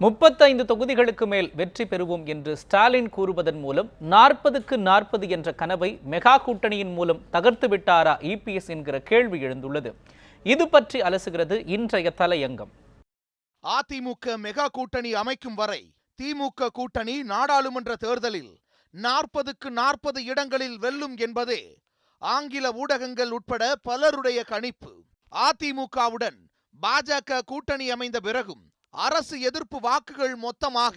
முப்பத்தைந்து தொகுதிகளுக்கு மேல் வெற்றி பெறுவோம் என்று ஸ்டாலின் கூறுவதன் மூலம் நாற்பதுக்கு நாற்பது என்ற கனவை மெகா கூட்டணியின் மூலம் தகர்த்து விட்டாரா இபிஎஸ் என்கிற கேள்வி எழுந்துள்ளது. இது பற்றி அலசுகிறது இன்றைய தலையங்கம். அதிமுக மெகா கூட்டணி அமைக்கும் வரை திமுக கூட்டணி நாடாளுமன்ற தேர்தலில் நாற்பதுக்கு நாற்பது இடங்களில் வெல்லும் என்பதே ஆங்கில ஊடகங்கள் உட்பட பலருடைய கணிப்பு. அதிமுகவுடன் பாஜக கூட்டணி அமைந்த பிறகும் அரசு எதிர்ப்பு வாக்குகள் மொத்தமாக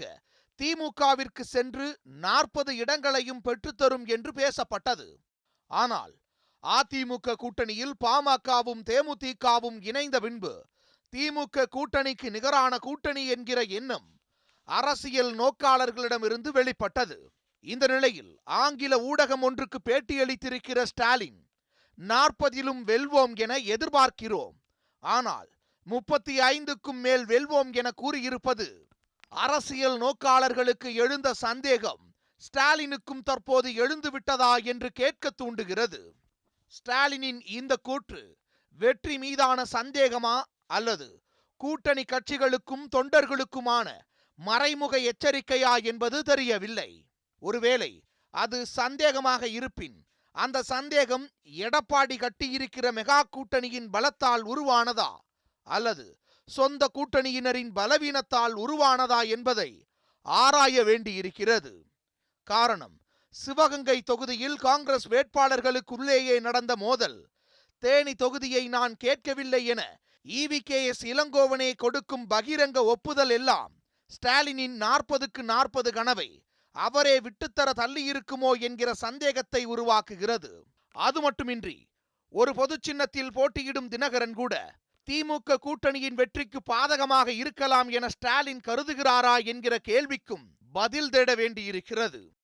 திமுகவிற்கு சென்று நாற்பது இடங்களையும் பெற்றுத்தரும் என்று பேசப்பட்டது. ஆனால் அதிமுக கூட்டணியில் பாமகவும் தேமுதிகவும் இணைந்த பின்பு திமுக கூட்டணிக்கு நிகரான கூட்டணி என்கிற எண்ணம் அரசியல் நோக்காளர்களிடமிருந்து வெளிப்பட்டது. இந்த நிலையில் ஆங்கில ஊடகம் ஒன்றுக்கு பேட்டியளித்திருக்கிற ஸ்டாலின் நாற்பதிலும் வெல்வோம் என எதிர்பார்க்கிறோம். ஆனால் முப்பத்தி ஐந்துக்கும் மேல் வெல்வோம் என கூறியிருப்பது அரசியல் நோக்காளர்களுக்கு எழுந்த சந்தேகம். ஸ்டாலினுக்கும் தற்போது எழுந்துவிட்டதா என்று கேட்க தூண்டுகிறது. ஸ்டாலினின் இந்த கூற்று வெற்றி மீதான சந்தேகமா அல்லது கூட்டணி கட்சிகளுக்கும் தொண்டர்களுக்குமான மறைமுக எச்சரிக்கையா என்பது தெரியவில்லை. ஒருவேளை அது சந்தேகமாக இருப்பின் அந்த சந்தேகம் எடப்பாடி கட்டியிருக்கிற மெகா கூட்டணியின் பலத்தால் உருவானதா? அல்லது சொந்த கூட்டணியினரின் பலவீனத்தால் உருவானதா என்பதை ஆராய வேண்டியிருக்கிறது. காரணம் சிவகங்கை தொகுதியில் காங்கிரஸ் வேட்பாளர்களுக்குள்ளேயே நடந்த மோதல். தேனி தொகுதியை நான் கேட்கவில்லை என இவிகேஎஸ் இளங்கோவனே கொடுக்கும் பகிரங்க ஒப்புதல் எல்லாம் ஸ்டாலினின் நாற்பதுக்கு நாற்பது கனவை அவரே விட்டுத்தர தள்ளியிருக்குமோ என்கிற சந்தேகத்தை உருவாக்குகிறது. அது மட்டுமின்றி ஒரு பொது சின்னத்தில் போட்டியிடும் தினகரன் கூட திமுக கூட்டணியின் வெற்றிக்கு பாதகமாக இருக்கலாம் என ஸ்டாலின் கருதுகிறாரா என்கிற கேள்விக்கும் பதில் தேட வேண்டியிருக்கிறது.